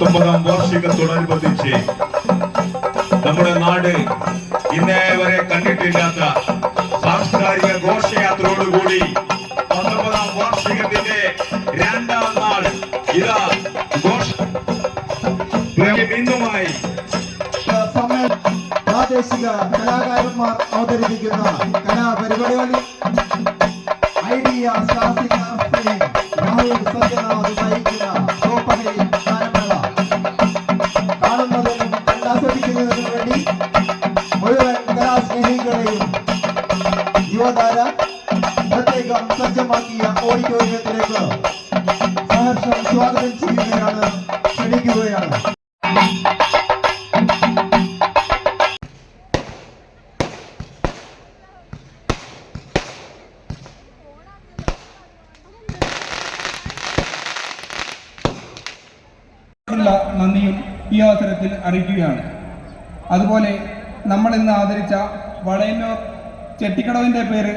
പത്തൊമ്പതാം വാർഷികത്തോടനുബന്ധിച്ച് നമ്മുടെ നാട് ഇന്നേ വരെ കണ്ടിട്ടില്ലാത്ത സാംസ്കാരിക ഘോഷയാത്രയോടുകൂടി പത്തൊമ്പതാം വാർഷികത്തിന്റെ രണ്ടാം നാൾ ഇതാ ഘോഷ ബിന്ദുമായി പ്രാദേശിക കലാകാരന്മാർ അവതരിപ്പിക്കുന്ന കലാപരിപാടികളിൽ ഐഡിയ ഫിലിം രാഹുൽ സത്യനാഥ് യുവതാര പ്രത്യേകം സജ്ജമാക്കിയ ഓഡിറ്റോറിയത്തിലേക്ക് സഹർഷം സ്വാഗതം ചെയ്യുകയാണ്. ക്ഷണിക്കുകയാണ്. നന്ദിയും ഈ അവസരത്തിൽ അറിയിക്കുകയാണ്. അതുപോലെ നമ്മൾ ഇന്ന് ആദരിച്ച വളയന്നൂർ ചെട്ടിക്കടവിന്റെ പേര്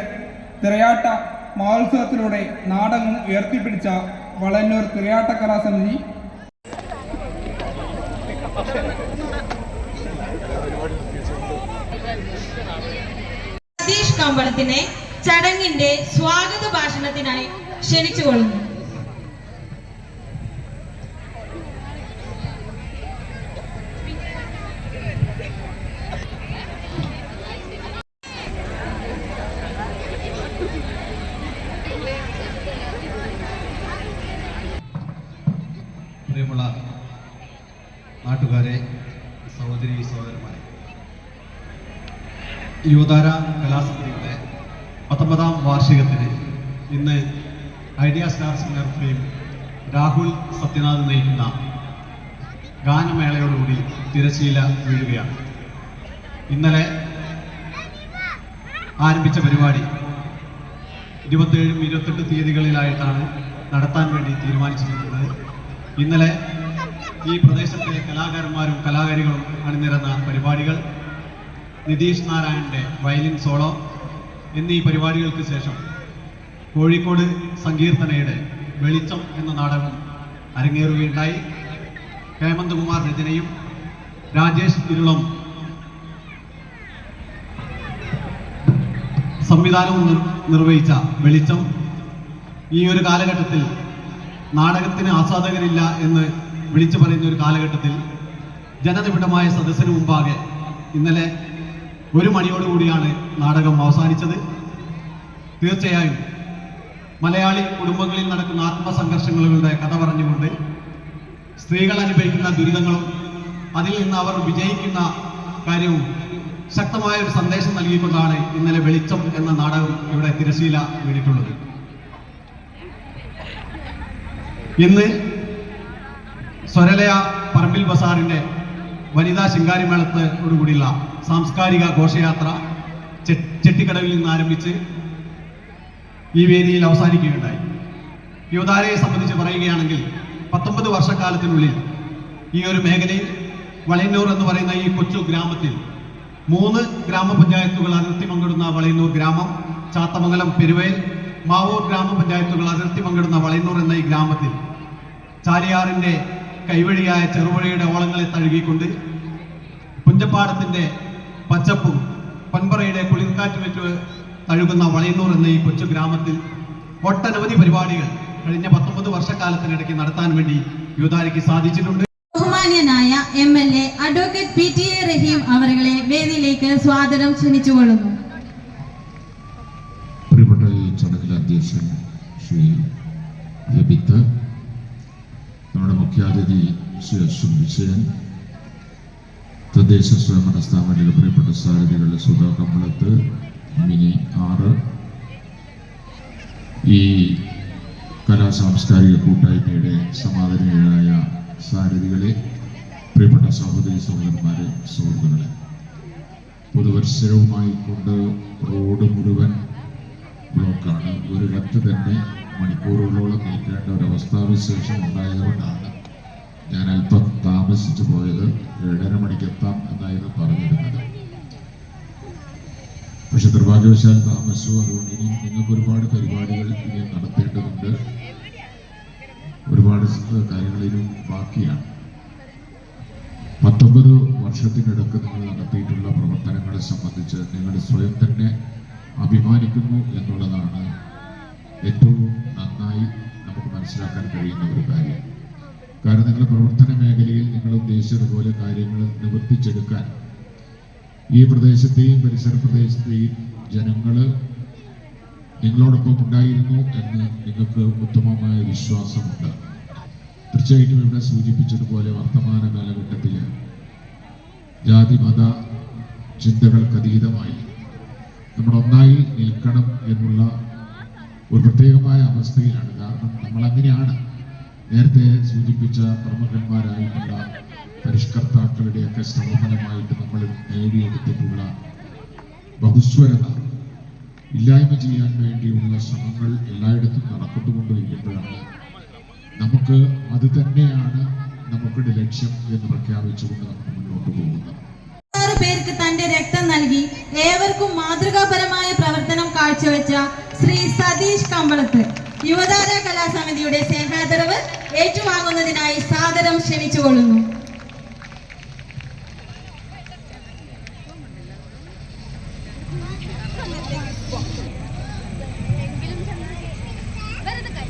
തിരയാട്ട മഹോത്സവത്തിലൂടെ നാടകം ഉയർത്തിപ്പിടിച്ച വളന്നൂർ തിരയാട്ട കലാസമിതി. സതീഷ് കമ്പളത്തിനെ ചടങ്ങിന്റെ സ്വാഗത ഭാഷണത്തിനായി ക്ഷണിച്ചുകൊള്ളുന്നു പ്രിയമുള്ള നാട്ടുകാരെ സഹോദരി സഹോദരന്മാരെ യുവതാര കലാസമിതിയുടെ പത്തൊമ്പതാം വാർഷികത്തിന് ഇന്ന് Idea star singer film Rahul Sathyanath നയിക്കുന്ന ഗാനമേളയോടുകൂടി തിരശീല വീഴുകയാണ്. ഇന്നലെ ആരംഭിച്ച പരിപാടി ഇരുപത്തേഴും ഇരുപത്തെട്ട് തീയതികളിലായിട്ടാണ് നടത്താൻ വേണ്ടി തീരുമാനിച്ചിരിക്കുന്നത്. ഇന്നലെ ഈ പ്രദേശത്തെ കലാകാരന്മാരും കലാകാരികളും അണിനിരന്ന പരിപാടികൾ നിതീഷ് നാരായണന്റെ വയലിൻ സോളോ എന്നീ പരിപാടികൾക്ക് ശേഷം കോഴിക്കോട് സങ്കീർത്തനയുടെ വെളിച്ചം എന്ന നാടകം അരങ്ങേറുകയുണ്ടായി. ഹേമന്തകുമാർ രചനയും രാജേഷ് ഇരുളം സംവിധാനവും നിർ- നിർവഹിച്ച വെളിച്ചം. ഈ ഒരു കാലഘട്ടത്തിൽ നാടകത്തിന് ആസ്വാദകരില്ല എന്ന് വിളിച്ചു പറയുന്ന ഒരു കാലഘട്ടത്തിൽ ജനനിബിഡമായ സദസ്സിന് മുമ്പാകെ ഇന്നലെ ഒരു മണിയോടുകൂടിയാണ് നാടകം അവസാനിച്ചത്. തീർച്ചയായും മലയാളി കുടുംബങ്ങളിൽ നടക്കുന്ന ആത്മസംഘർഷങ്ങളുടെ കഥ പറഞ്ഞുകൊണ്ട് സ്ത്രീകൾ അനുഭവിക്കുന്ന ദുരിതങ്ങളും അതിൽ നിന്ന് അവർ വിജയിക്കുന്ന കാര്യവും ശക്തമായ ഒരു സന്ദേശം നൽകിക്കൊണ്ടാണ് ഇന്നലെ വെളിച്ചം എന്ന നാടകം ഇവിടെ തിരശീല വീണിട്ടുള്ളത്. ഇന്ന് സ്വരലയ പറമ്പിൽ ബസാറിന്റെ വനിതാ ശിങ്കാരിമേളത്തോടുകൂടിയുള്ള സാംസ്കാരിക ഘോഷയാത്ര ചെട്ടിക്കടവിൽ നിന്ന് ആരംഭിച്ച് ഈ വേദിയിൽ അവസാനിക്കുകയുണ്ടായി. യുവതാരയെ സംബന്ധിച്ച് പറയുകയാണെങ്കിൽ പത്തൊമ്പത് വർഷക്കാലത്തിനുള്ളിൽ ഈ ഒരു മേഖലയിൽ വളയന്നൂർ എന്ന് പറയുന്ന ഈ കൊച്ചു ഗ്രാമത്തിൽ മൂന്ന് ഗ്രാമപഞ്ചായത്തുകൾ അതിർത്തി പങ്കിടുന്ന വളയന്നൂർ ഗ്രാമം ചാത്തമംഗലം പെരുവയൽ മാവൂർ ഗ്രാമപഞ്ചായത്തുകൾ അതിർത്തി പങ്കിടുന്ന വളയന്നൂർ എന്ന ഈ ഗ്രാമത്തിൽ ചാലിയാറിന്റെ കൈവഴിയായ ചെറുപുഴയുടെ ഓളങ്ങളെ തഴുകിക്കൊണ്ട് പുഞ്ചപ്പാടത്തിന്റെ പച്ചപ്പും പൻപറയുടെ കുളിർക്കാറ്റ് വെച്ച് തഴുകുന്ന വളയന്നൂർ എന്ന ഈ കൊച്ചു ഗ്രാമത്തിൽ ഒട്ടനവധി പരിപാടികൾ കഴിഞ്ഞ പത്തൊമ്പത് വർഷക്കാലത്തിനിടയ്ക്ക് നടത്താൻ വേണ്ടി യുവതാരയ്ക്ക് സാധിച്ചിട്ടുണ്ട്. ബഹുമാന്യനായ M L A advocate P T A Raheem അവരുടെ വേദിയിലേക്ക് സ്വാഗതം ക്ഷണിച്ചുകൊള്ളുന്നു. പ്രിയപ്പെട്ട ഈ ചടങ്ങിലെ അധ്യക്ഷൻ ശ്രീ നമ്മുടെ മുഖ്യാതിഥി ശ്രീ അശ്വൻ വിജയൻ തദ്ദേശ സ്വയംഭരണ സ്ഥാപനത്തിലെ പ്രിയപ്പെട്ട സാരഥികളുടെ സുധാ കമ്പളത്ത് മിനി ആറ്. ഈ കലാ സാംസ്കാരിക കൂട്ടായ്മയുടെ സമാധാനികളായ സാരഥികളെ പ്രിയപ്പെട്ട സഹോദരി സഹോദരന്മാരെ സുഹൃത്തുക്കളെ പുതുവത്സരവുമായി കൊണ്ട് റോഡ് മുഴുവൻ ബ്ലോക്കാണ്. ഒരിടത്ത് തന്നെ മണിക്കൂറുകളോളം നീക്കേണ്ട ഒരവസ്ഥാവിശേഷം ഉണ്ടായതുകൊണ്ടാണ് ഞാൻ അല്പം താമസിച്ചു പോയത്. ഏഴര മണിക്ക് എത്താം എന്നായിരുന്നു പറഞ്ഞിരുന്നത്. പക്ഷെ നിർഭാഗ്യവശാൽ താമസിച്ചു. അതുകൊണ്ട് ഇനി നിങ്ങൾക്ക് ഒരുപാട് പരിപാടികൾ ഇനി നടത്തേണ്ടതുണ്ട്. ഒരുപാട് കാര്യങ്ങളിലും ബാക്കിയാണ്. പത്തൊമ്പത് വർഷത്തിനിടക്ക് നിങ്ങൾ നടത്തിയിട്ടുള്ള പ്രവർത്തനങ്ങളെ സംബന്ധിച്ച് നിങ്ങൾ സ്വയം തന്നെ അഭിമാനിക്കുന്നു എന്നുള്ളതാണ് ഏറ്റവും നന്നായി നമുക്ക് മനസ്സിലാക്കാൻ കഴിയുന്ന ഒരു കാര്യം. കാരണം നിങ്ങളുടെ പ്രവർത്തന മേഖലയിൽ നിങ്ങൾ ഉദ്ദേശിച്ചതുപോലെ കാര്യങ്ങൾ നിവർത്തിച്ചെടുക്കാൻ. ഈ പ്രദേശത്തെയും പരിസര പ്രദേശത്തെയും ജനങ്ങൾ നിങ്ങളോടൊപ്പം ഉണ്ടായിരുന്നു എന്ന് നിങ്ങൾക്ക് ഉത്തമമായ വിശ്വാസമുണ്ട്. തീർച്ചയായിട്ടും ഇവിടെ സൂചിപ്പിച്ചതുപോലെ വർത്തമാന കാലഘട്ടത്തിൽ ജാതി മത ചിന്തകൾക്ക് അതീതമായി നമ്മൾ ഒന്നായി നിൽക്കണം എന്നുള്ള ഒരു പ്രത്യേകമായ അവസ്ഥയിലാണ്. കാരണം നമ്മൾ അങ്ങനെയാണ് നേരത്തെ സൂചിപ്പിച്ച പ്രമുഖന്മാരായിട്ടുള്ള പരിഷ്കർത്താക്കളുടെയൊക്കെ ശ്രമഫലമായിട്ട് നമ്മൾ നേടിയെടുത്തിട്ടുള്ള ബഹുസ്വരത ഇല്ലായ്മ ചെയ്യാൻ വേണ്ടിയുള്ള ശ്രമങ്ങൾ എല്ലായിടത്തും നടക്കുന്നുകൊണ്ടിരിക്കുമ്പോഴാണ് നമുക്ക് അത് തന്നെയാണ് നമുക്കുടെ ലക്ഷ്യം എന്ന് പ്രഖ്യാപിച്ചുകൊണ്ട് നമുക്ക് മുന്നോട്ട് പോകുന്നത്. പേർക്ക് തന്റെ രക്തം നൽകി ഏവർക്കും മാതൃകാപരമായ കാഴ്ചവെച്ച ശ്രീ സതീഷ് കമ്പളത്ത് യുവതാര കലാസമിതിയുടെ സ്നേഹാദരവ് ഏറ്റുവാങ്ങുന്നതിനായി സാദരം ക്ഷണിച്ചുകൊള്ളുന്നു. വെറുതെ